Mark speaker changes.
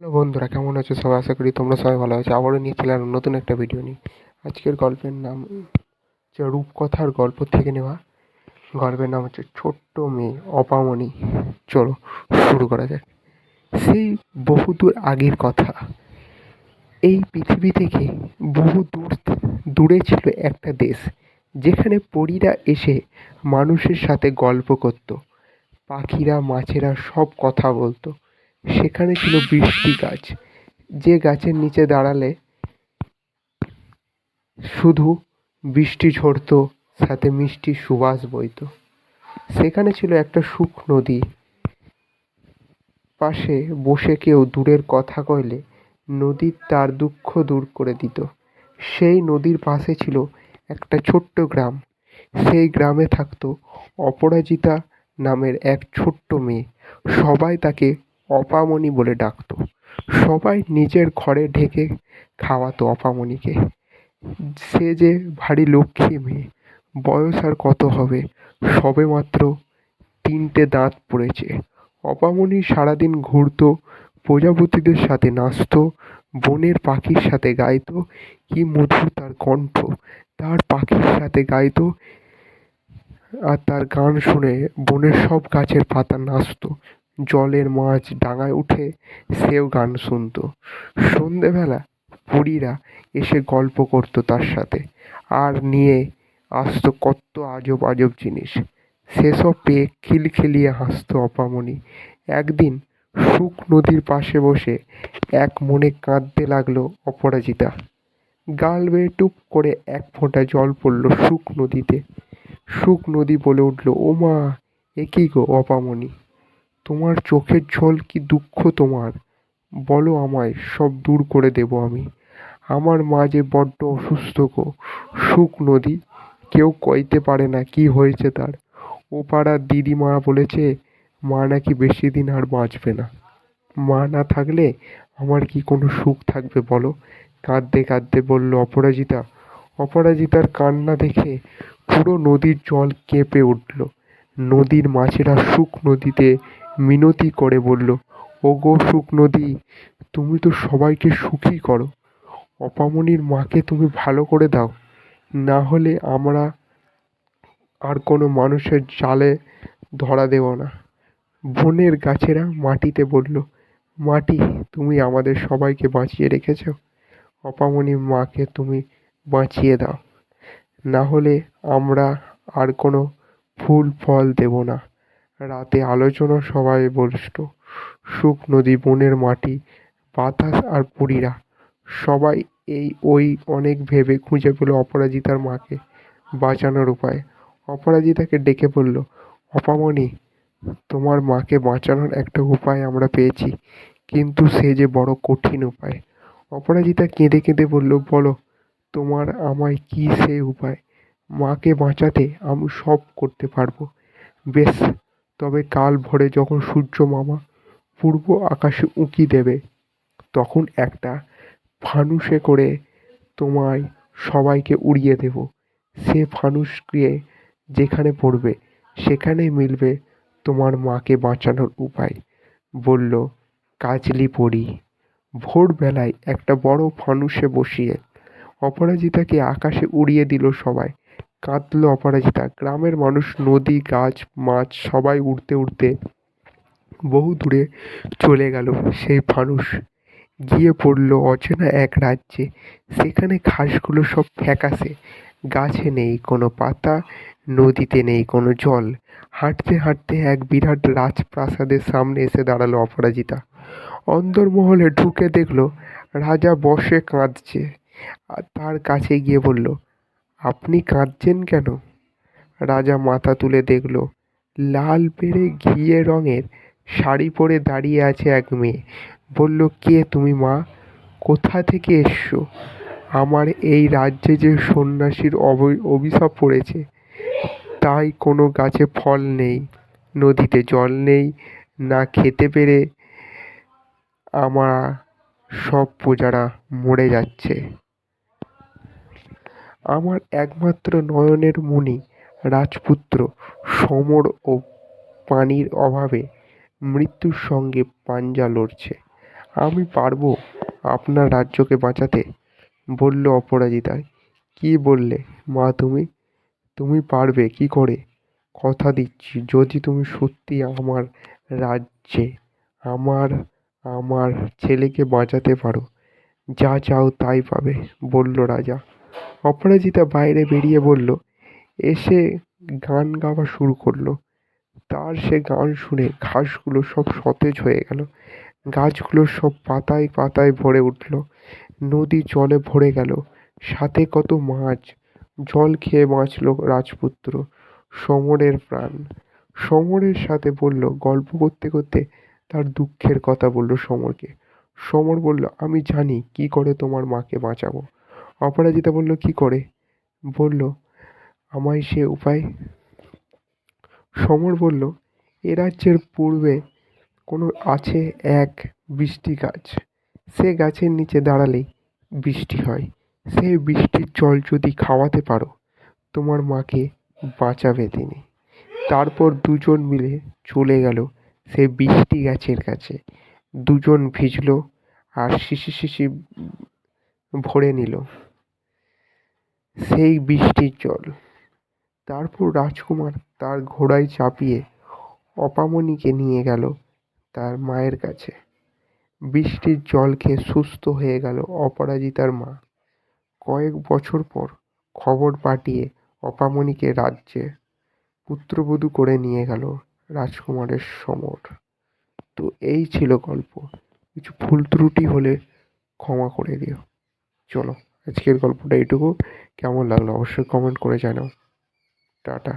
Speaker 1: Hello বন্ধুরা, কেমন আছো? সবাই আশা করি তোমরা সবাই ভালো আছো। আবারও নিয়ে চলে এলাম নতুন একটা ভিডিও নিয়ে। আজকের গল্পের নাম হচ্ছে রূপকথার গল্প থেকে নেওয়া। গল্পের নাম হচ্ছে ছোট্ট মেয়ে অপামনি। চলো শুরু করা যাক। সেই বহুদূর আগের কথা। এই পৃথিবী থেকে বহু দূর দূরে ছিল একটা দেশ, যেখানে পরীরা এসে মানুষের সাথে গল্প করতো। পাখিরা, মাছেরা সব কথা বলতো। সেখানে ছিল বৃষ্টি গাছ। যে গাছের নিচে দাঁড়ালে শুধু বৃষ্টি ঝরতো, সাথে মিষ্টি সুবাস বইতো। সেখানে ছিল একটা সুখ নদী। পাশে বসে কেউ দূরের কথা কইলে নদী তার দুঃখ দূর করে দিত। সেই নদীর পাশে ছিল একটা ছোট্ট গ্রাম। সেই গ্রামে থাকতো অপরাজিতা নামের এক ছোট্ট মেয়ে। সবাই তাকে অপামনি বলে ডাকতো। সবাই নিজের ঘরে ঢেকে খাওয়াতো অপামনিকে। সে যে ভারী লক্ষ্মী মেয়ে, বয়স আর কত হবে? সবেমাত্র তিনটে দাঁত পড়েছে। অপামনি সারাদিন ঘুরত, প্রজাপতিদের সাথে নাচতো, বনের পাখির সাথে গাইত, কি মধুর তার কণ্ঠ, তার পাখির সাথে গাইত, আর তার গান শুনে বনের সব গাছের পাতা নাচতো। জলের মাছ ডাঙায় উঠে সেও গান শুনতো। সন্ধেবেলা বুড়িরা এসে গল্প করতো তার সাথে আর নিয়ে আসতো কত আজব আজব জিনিস। সেসব পেয়ে খিলখিলিয়ে হাসতো অপামনি। একদিন শুক নদীর পাশে বসে এক মনে কাঁদতে লাগল অপরাজিতা। গাল বেয়ে টুপ করে এক ফোঁটা জল পড়ল শুক নদীতে। শুক নদী বলে উঠল ও মা গো অপামনি? তোমার চোখের জল কি দুঃখ তোমার? বলো আমায়, সব দূর করে দেব আমি। আমার মা যে বড্ড অসুস্থ গো, সুখ নদী, কেউ কইতে পারে না কি হয়েছে তার। ও পাড়ার দিদিমা বলেছে, মা নাকি বেশি দিন আর বাঁচবে না। মা না থাকলে আমার কি কোনো সুখ থাকবে বলো? কাঁদতে কাঁদতে বলল অপরাজিতা। অপরাজিতার কান্না দেখে পুরো নদীর জল কেঁপে উঠল। নদীর মাছেরা শুক নদীতে মিনতি করে বলল, ওগো শুক নদী তুমি তো সবাইকে সুখী করো। অপামনির মাকে তুমি ভালো করে দাও। না হলে আমরা আর কোনো মানুষের জালে ধরা দেব না। বনের গাছেরা মাটিতে বলল, মাটি, তুমি আমাদের সবাইকে বাঁচিয়ে রেখেছ। অপামনির মাকে তুমি বাঁচিয়ে দাও। না হলে আমরা আর কোনো ফুল, ফল দেব না। রাতে আলোচনা সবাই বসতো শুক নদী বনের মাটি, বাতাস আর পুরীরা। সবাই এই ওই অনেক ভেবে খুঁজে পেল অপরাজিতার মাকে বাঁচানোর উপায়। অপরাজিতাকে ডেকে বলল, অপামনি, তোমার মাকে বাঁচানোর একটা উপায় আমরা পেয়েছি, কিন্তু সে যে বড় কঠিন উপায়। অপরাজিতা কেঁদে কেঁদে বলল, বলো, তোমার আমায় কি সে উপায়? মাকে বাঁচাতে আমি সব করতে পারব। বেশ তবে কাল ভোরে যখন সূর্য মামা পূর্ব আকাশে উঁকি দেবে, তখন একটা ফানুসে করে তোমায় সবাইকে উড়িয়ে দেব। সে ফানুস গিয়ে যেখানে পড়বে সেখানেই মিলবে তোমার মাকে বাঁচানোর উপায়। বলল, কাজলি পড়ি ভোরবেলায় একটা বড় ফানুসে বসিয়ে অপরাজিতাকে আকাশে উড়িয়ে দিল সবাই। কাঁদল অপরাজিতা। গ্রামের মানুষ, নদী, গাছ, মাছ, সবাই উড়তে উড়তে বহু দূরে চলে গেল সেই ফানুস গিয়ে পড়ল অচেনা এক রাজ্যে। সেখানে ঘাসগুলো সব ফ্যাকাশে। গাছে নেই কোনো পাতা, নদীতে নেই কোনো জল। হাঁটতে হাঁটতে এক বিরাট রাজপ্রাসাদের সামনে এসে দাঁড়াল অপরাজিতা। অন্দরমহলে ঢুকে দেখল, রাজা বসে কাঁদছে। আর তার কাছে গিয়ে বলল আপনি কাঁদছেন কেন? রাজা মাথা তুলে দেখল, লাল পেড়ে ঘিয়ে রঙের শাড়ি পরে দাঁড়িয়ে আছে এক মেয়ে। বলল, কে তুমি মা? কোথা থেকে এসছো? আমার এই রাজ্যে যে সন্ন্যাসীর অভিশাপ পড়েছে, তাই কোনো গাছে ফল নেই, নদীতে জল নেই, না খেতে পেরে আমার সব প্রজারা মরে যাচ্ছে। আমার একমাত্র নয়নের মণি রাজপুত্র, সমর ও পানির অভাবে মৃত্যুর সঙ্গে পাঞ্জা লড়ছে। আমি পারব আপনার রাজ্যকে বাঁচাতে? বলল অপরাজিতা কি বললে? মা তুমি? তুমি পারবে, কি করে? কথা দিচ্ছি, যদি তুমি সত্যি আমার রাজ্যে, আমার আমার ছেলেকে বাঁচাতে পারো, যা চাও তাই পাবে, বলল রাজা। অপরাজিতা বাইরে বেরিয়ে বলল, এসে গান গাওয়া শুরু করল। তার সে গান শুনে ঘাসগুলো সব সতেজ হয়ে গেল। গাছগুলো সব পাতায় পাতায় ভরে উঠল। নদী জলে ভরে গেল। সাথে কত মাছ। জল খেয়ে বাঁচল রাজপুত্র, সমরের প্রাণ। সমরের সাথে বলল, গল্প করতে করতে তার দুঃখের কথা বলল সমরকে। সমর বলল, আমি জানি কি করে তোমার মাকে বাঁচাবো। অপরাজিতা বলল, কি করে? বলল, আমায় সে উপায় সমর বলল, এ রাজ্যের পূর্বে কোনো আছে এক বৃষ্টি গাছ। সে গাছের নিচে দাঁড়ালেই বৃষ্টি হয়। সেই বৃষ্টির জল যদি খাওয়াতে পারো, তোমার মাকে বাঁচাবে তিনি। তারপর দুজন মিলে চলে গেল সেই বৃষ্টি গাছের কাছে। দুজন ভিজলো আর শিশি শিশি ভরে নিল। সেই বৃষ্টির জল। তারপর রাজকুমার তার ঘোড়ায় চাপিয়ে অপামনিকে নিয়ে গেল তার মায়ের কাছে। বৃষ্টির জল খেয়ে সুস্থ হয়ে গেল অপরাজিতার মা। কয়েক বছর পর খবর পাঠিয়ে অপামনিকে রাজ্যে পুত্রবধূ করে নিয়ে গেল রাজকুমারের সমর। তো এই ছিল গল্প। কিছু ভুল ত্রুটি হলে ক্ষমা করে দিও। চলো, আজকের গল্পটা এইটুকু। কেমন লাগল? অবশ্যই কমেন্ট করে জানাও। টাটা।